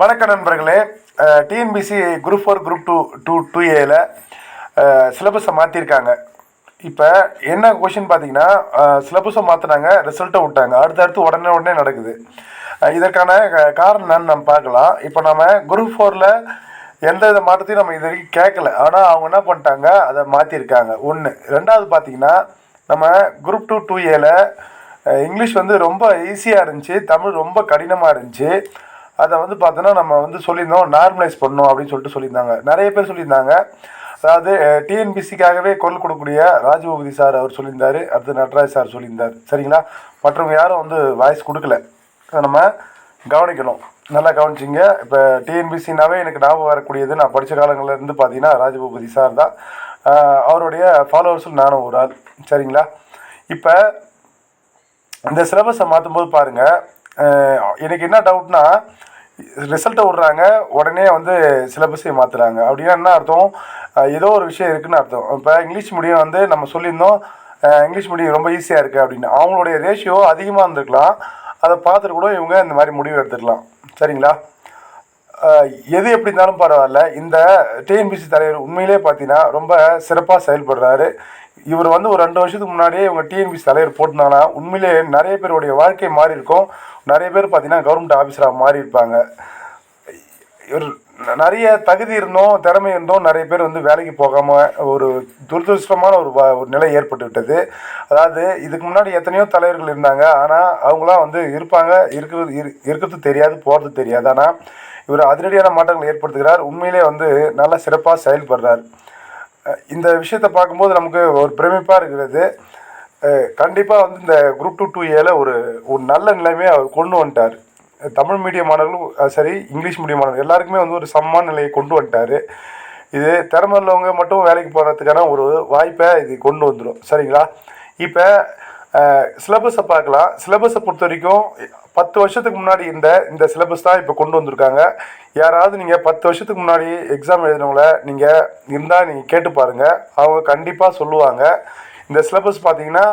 வணக்க நண்பர்களே. TNPSC group four group two two two ஏல சிலபஸை மாற்றிருக்காங்க இப்போ என்ன கொஷின் பார்த்தீங்கன்னா சிலபஸை மாற்றினாங்க ரிசல்ட்டை விட்டாங்க. அடுத்தடுத்து உடனே உடனே நடக்குது. இதற்கான காரணம் என்னன்னு நம்ம பார்க்கலாம். இப்போ நம்ம குரூப் ஃபோரில் எந்த வித மாற்றத்தையும் நம்ம இது வரைக்கும் கேட்கல ஆனால் அவங்க என்ன பண்ணிட்டாங்க அதை மாற்றிருக்காங்க ஒன்று ரெண்டாவது பார்த்தீங்கன்னா நம்ம குரூப் டூ டூ ஏல இங்கிலீஷ் வந்து ரொம்ப ஈஸியாக இருந்துச்சு. தமிழ் ரொம்ப கடினமாக இருந்துச்சு. அதை வந்து பார்த்தோன்னா நம்ம வந்து சொல்லியிருந்தோம் நார்மலைஸ் பண்ணணும் அப்படின்னு சொல்லிட்டு சொல்லியிருந்தாங்க. நிறைய பேர் சொல்லியிருந்தாங்க. அதாவது டிஎன்பிசிக்காகவே குரல் கொடுக்கக்கூடிய ராஜபூபதி சார் அவர் சொல்லியிருந்தார் அடுத்து நட்ராஜ் சார் சொல்லியிருந்தார். சரிங்களா? மற்றவங்க யாரும் வந்து வாய்ஸ் கொடுக்கல. அதை நம்ம கவனிக்கணும். நல்லா கவனிச்சிங்க. இப்போ டிஎன்பிசினாவே எனக்கு ஞாபகம் வரக்கூடியது நான் படித்த காலங்கள்ல இருந்து பார்த்தீங்கன்னா ராஜபூபதி சார் தான். அவருடைய ஃபாலோவர்ஸில் நானும் ஒரு ஆள். சரிங்களா? இப்போ இந்த சிலபஸை மாற்றும்போது பாருங்கள் எனக்கு என்ன டவுட்னா ரிசல்ட்டை விட்றாங்க உடனே வந்து சிலபஸை மாற்றுறாங்க அப்படின்னா என்ன அர்த்தம்? ஏதோ ஒரு விஷயம் இருக்குதுன்னு அர்த்தம். இப்போ இங்கிலீஷ் மீடியம் வந்து நம்ம சொல்லியிருந்தோம் இங்கிலீஷ் மீடியம் ரொம்ப ஈஸியாக இருக்குது அப்படின்னு. அவங்களுடைய ரேஷியோ அதிகமாக இருந்திருக்கலாம். அதை பார்த்துட்டு கூட இவங்க இந்த மாதிரி முடிவு எடுத்துக்கலாம் சரிங்களா? எது எப்படி இருந்தாலும் பரவாயில்ல. இந்த டிஎன்பிசி தலைவர் உண்மையிலே பார்த்தீங்கன்னா ரொம்ப சிறப்பாக செயல்படுறாரு. இவர் வந்து ஒரு ரெண்டு வருஷத்துக்கு முன்னாடியே இவங்க டிஎன்பிசி தலைவர் போட்டிருந்தாங்கன்னா உண்மையிலே நிறைய பேருடைய வாழ்க்கை மாறி இருக்கும். நிறைய பேர் பார்த்தீங்கன்னா கவர்மெண்ட் ஆஃபீஸராக மாறி இருப்பாங்க. இவர் நிறைய தகுதி இருந்தோம் திறமை இருந்தோம் நிறைய பேர் வந்து வேலைக்கு போகாமல் ஒரு துரதிருஷ்டமான ஒரு ஒரு நிலை ஏற்பட்டு விட்டது அதாவது இதுக்கு முன்னாடி எத்தனையோ தலைவர்கள் இருந்தாங்க. ஆனால் அவங்களாம் வந்து இருப்பாங்க. இருக்கிறது இரு இருக்கிறது தெரியாது போகிறது தெரியாது. ஆனால் இவர் அதிரடியான மாற்றங்களை ஏற்படுத்துகிறார். உண்மையிலே வந்து நல்லா சிறப்பாக செயல்படுறார். இந்த விஷயத்தை பார்க்கும்போது நமக்கு ஒரு பிரமிப்பாக இருக்கிறது. கண்டிப்பாக வந்து இந்த குரூப் டூ டூ ஏல ஒரு ஒரு நல்ல நிலைமையை அவர் கொண்டு வந்துட்டார். தமிழ் மீடியம் மாணவர்களும் சரி இங்கிலீஷ் மீடியம் மாணவர்கள் எல்லாருக்குமே வந்து ஒரு சமமான நிலையை கொண்டு வந்துட்டார். இது திறமை உள்ளவங்க மட்டும் வேலைக்கு போகிறதுக்கான ஒரு வாய்ப்பை இது கொண்டு வந்துடும் சரிங்களா? இப்போ சிலபஸை பார்க்கலாம். சிலபஸை பொறுத்த வரைக்கும் பத்து வருஷத்துக்கு முன்னாடி இந்த இந்த சிலபஸ் தான் இப்போ கொண்டு வந்திருக்காங்க. யாராவது நீங்கள் பத்து வருஷத்துக்கு முன்னாடி எக்ஸாம் எழுதினவங்கள நீங்கள் இருந்தால் நீங்கள் கேட்டு பாருங்கள் அவங்க கண்டிப்பாக சொல்லுவாங்க. இந்த சிலபஸ் பார்த்தீங்கன்னா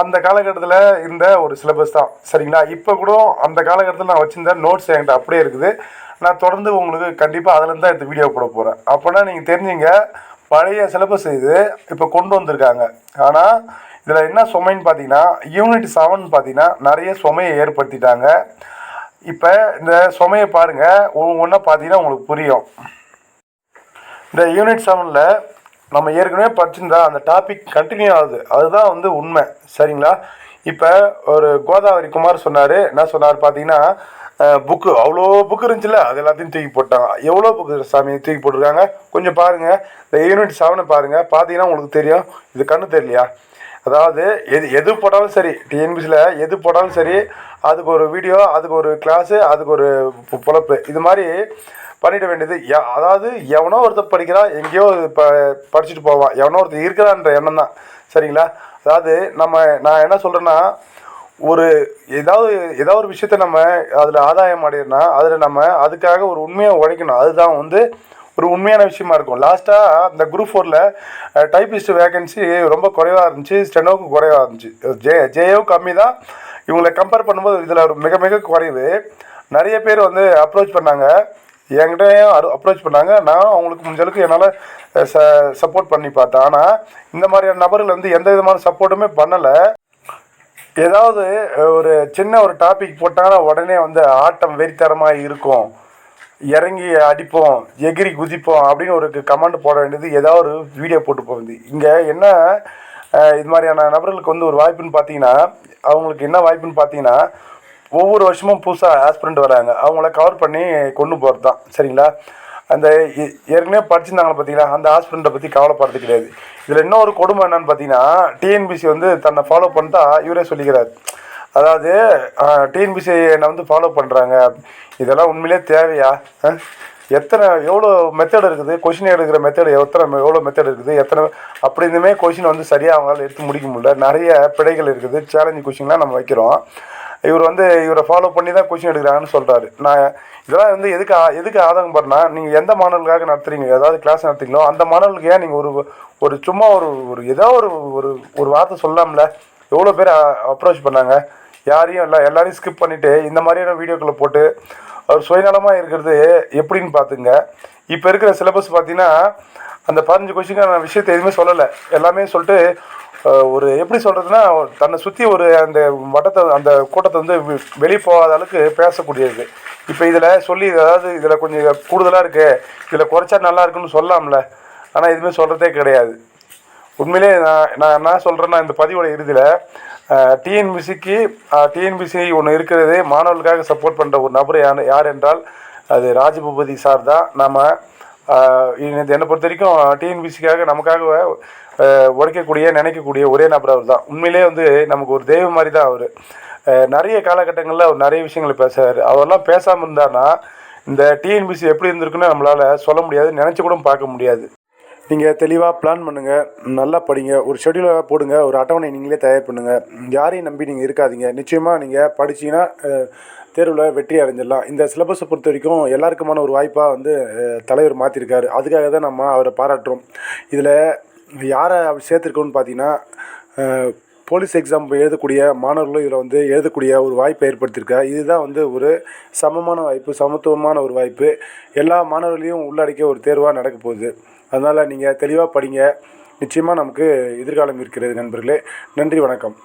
அந்த காலகட்டத்தில் இருந்த ஒரு சிலபஸ் தான். சரிங்களா? இப்போ கூட அந்த காலகட்டத்தில் நான் வச்சுருந்த நோட்ஸ் என்கிட்ட அப்படியே இருக்குது. நான் தொடர்ந்து உங்களுக்கு கண்டிப்பாக அதுலேருந்து தான் இந்த வீடியோ போட போகிறேன் அப்போனா நீங்கள் தெரிஞ்சுங்க பழைய சிலபஸ் இது இப்போ கொண்டு வந்திருக்காங்க. ஆனால் இதில் என்ன சுமைன்னு பார்த்தீங்கன்னா யூனிட் செவன் பார்த்தீங்கன்னா நிறைய சுமையை ஏற்படுத்திட்டாங்க. இப்போ இந்த சுமையை பாருங்கள் ஒவ்வொன்றா பார்த்தீங்கன்னா உங்களுக்கு புரியும். இந்த யூனிட் செவனில் நம்ம ஏற்கனவே படிச்சிருந்தா அந்த டாபிக் கண்டினியூ ஆகுது. அதுதான் வந்து உண்மை. சரிங்களா? இப்போ ஒரு கோதாவரி குமார் சொன்னார். என்ன சொன்னார் பார்த்தீங்கன்னா புக்கு அவ்வளோ புக்கு இருந்துச்சுல அது எல்லாத்தையும் தூக்கி போட்டாங்க. எவ்வளோ புக்கு சாமி? தூக்கி போட்டிருக்காங்க. கொஞ்சம் பாருங்கள் இந்த யூனிட் செவனை பாருங்கள் பார்த்தீங்கன்னா உங்களுக்கு தெரியும். இது கண்ணு தெரியலையா? அதாவது எது எது போட்டாலும் சரி டிஎன்பிசியில் எது போட்டாலும் சரி அதுக்கு ஒரு வீடியோ அதுக்கு ஒரு கிளாஸு அதுக்கு ஒரு பொழப்பு. இது மாதிரி பண்ணிட வேண்டியது. அதாவது எவனோ ஒருத்தர் படிக்கிறான் எங்கேயோ இப்போ படிச்சுட்டு போவான். எவனோ ஒருத்தர் இருக்கிறான்ற எண்ணம் தான் சரிங்களா? அதாவது நம்ம நான் என்ன சொல்கிறேன்னா ஒரு ஏதாவது ஏதாவது ஒரு விஷயத்த நம்ம அதில் ஆதாயம் அடையிறனா அதில் நம்ம அதுக்காக ஒரு உண்மையாக உழைக்கணும் அதுதான் வந்து ஒரு உண்மையான விஷயமா இருக்கும். லாஸ்ட்டாக அந்த குரூப் ஃபோரில் டைப்பிஸ்ட் வேகன்சி ரொம்ப குறைவாக இருந்துச்சு ஸ்டெனோவுக்கு குறைவாக இருந்துச்சு. ஜே ஜேயோ கம்மி தான். இவங்களை கம்பேர் பண்ணும்போது இதில் ஒரு மிக மிக குறைவு. நிறைய பேர் வந்து அப்ரோச் பண்ணாங்க. என்கிட்டயும் அப்ரோச் பண்ணாங்க. நான் அவங்களுக்கு முடிஞ்ச அளவுக்கு என்னால் ச சப்போர்ட் பண்ணி பார்த்தேன். ஆனால் இந்த மாதிரியான நபர்கள் வந்து எந்த விதமான சப்போர்ட்டுமே பண்ணலை. ஏதாவது ஒரு சின்ன ஒரு டாபிக் போட்டாங்கன்னா உடனே வந்து ஆட்டம் வெறித்தரமாக இருக்கும். இறங்கி அடிப்போம் எகிரி குதிப்போம் அப்படின்னு ஒரு கமெண்ட் போட வேண்டியது ஏதாவது ஒரு வீடியோ போட்டு போகுது இங்கே என்ன இது மாதிரியான நபர்களுக்கு வந்து ஒரு வாய்ப்புன்னு பார்த்தீங்கன்னா அவங்களுக்கு என்ன வாய்ப்புன்னு பார்த்தீங்கன்னா ஒவ்வொரு வருஷமும் புதுசாக ஆஸ்பிரண்ட் வராங்க. அவங்கள கவர் பண்ணி கொண்டு போகிறது தான் சரிங்களா? அந்த ஏ- ஏற்கனவே படிச்சிருந்தாங்க பார்த்தீங்களா அந்த ஆஸ்பிரண்ட்டை பற்றி கவலைப்படுறது கிடையாது. இதில் இன்னொரு கொடுமை என்னன்னு பார்த்தீங்கன்னா டிஎன்பிசி வந்து தன்னை ஃபாலோ பண்ணிட்டா இவரே சொல்லிக்கிறார். அதாவது டிஎன்பிசி என்னை வந்து ஃபாலோ பண்ணுறாங்க இதெல்லாம் உண்மையிலே தேவையா? எத்தனை எவ்வளோ மெத்தட் இருக்குது? கொஷின் எடுக்கிற மெத்தடு எத்தனை எவ்வளோ மெத்தட் இருக்குது? எத்தனை அப்படி இருந்துமே கொஷின் வந்து சரியாக அவங்களால எடுத்து முடிக்க முடியல. நிறைய பிழைகள் இருக்குது. சேலஞ்சு கொஷின்லாம் நம்ம வைக்கிறோம். இவர் வந்து இவரை ஃபாலோ பண்ணி தான் கொஷின் எடுக்கிறாங்கன்னு சொல்கிறாரு நான் இதெல்லாம் வந்து எதுக்கு ஆ- எதுக்கு ஆதங்கம் பண்ணால் நீங்கள் எந்த மாணவர்களுக்காக நடத்துறீங்க? ஏதாவது கிளாஸ் நடத்துறீங்களோ அந்த மாணவர்களுக்கு ஏன் நீங்கள் ஒரு ஒரு சும்மா ஒரு ஒரு ஏதோ ஒரு ஒரு ஒரு வார்த்தை சொல்லாமல எவ்வளோ பேர் அப்ரோச் பண்ணாங்க? யாரையும் இல்லை எல்லாரையும் ஸ்கிப் பண்ணிவிட்டு இந்த மாதிரியான வீடியோக்களை போட்டு அவர் சுயநலமாக இருக்கிறது எப்படின்னு பார்த்துங்க. இப்போ இருக்கிற சிலபஸ் பார்த்தீங்கன்னா அந்த பதினஞ்சு கொஸ்டினுக்கான விஷயத்தை எதுவுமே சொல்லலை. எல்லாமே சொல்லிட்டு ஒரு எப்படி சொல்கிறதுனா தன்னை சுற்றி ஒரு அந்த வட்டத்தை அந்த கூட்டத்தை வந்து வெ- வெளியே போகாத அளவுக்கு பேசக்கூடியது. இப்போ இதில் சொல்லி அதாவது இதில் கொஞ்சம் கூடுதலாக இருக்குது இதில் குறைச்சா நல்லா இருக்குன்னு சொல்லலாம்ல ஆனால் எதுவுமே சொல்கிறதே கிடையாது. உண்மையிலே நான் நான் என்ன சொல்கிறேன்னா இந்த பதிவோட இறுதியில் டிஎன்பிசிக்கு டிஎன்பிசி ஒன்று இருக்கிறது மாணவர்களுக்காக சப்போர்ட் பண்ணுற ஒரு நபர் யார் யார் என்றால் அது ராஜபூபதி சார் தான். நாம் என்னை பொறுத்த வரைக்கும் டிஎன்பிசிக்காக நமக்காக உடைக்கக்கூடிய நினைக்கக்கூடிய ஒரே நபர் அவர் தான் உண்மையிலே வந்து நமக்கு ஒரு தெய்வம் மாதிரி தான் அவர் நிறைய காலகட்டங்களில் அவர் நிறைய விஷயங்களை பேசுகிறார் அவரெல்லாம் பேசாமல் இருந்தார்னா இந்த டிஎன்பிசி எப்படி இருந்திருக்குன்னு நம்மளால் சொல்ல முடியாது நினச்சி கூட பார்க்க முடியாது. நீங்கள் தெளிவாக பிளான் பண்ணுங்கள் நல்லா படிங்க ஒரு ஷெடியூலாக போடுங்க ஒரு அட்டவணை நீங்களே தயார் பண்ணுங்கள் யாரையும் நம்பி நீங்கள் இருக்காதீங்க. நிச்சயமாக நீங்கள் படிச்சிங்கன்னா தேர்வில் வெற்றி அடைஞ்சிடலாம். இந்த சிலபஸை பொறுத்த வரைக்கும் எல்லாருக்குமான ஒரு வாய்ப்பாக வந்து தலைவர் மாற்றிருக்காரு அதுக்காக தான் நம்ம அவரை பாராட்டுறோம். இதில் யாரை அவர் சேர்த்துருக்கோன்னு பார்த்தீங்கன்னா போலீஸ் எக்ஸாம் எழுதக்கூடிய மாணவர்களும் இதில் வந்து எழுதக்கூடிய ஒரு வாய்ப்பை ஏற்படுத்தியிருக்கா இதுதான் வந்து ஒரு சமமான வாய்ப்பு சமத்துவமான ஒரு வாய்ப்பு. எல்லா மாணவர்களையும் உள்ளடக்கிய ஒரு தேர்வாக நடக்க போகுது. அதனால் நீங்கள் தெளிவாக படிங்க. நிச்சயமாக நமக்கு எதிர்காலம் இருக்கிறது நண்பர்களே. நன்றி வணக்கம்.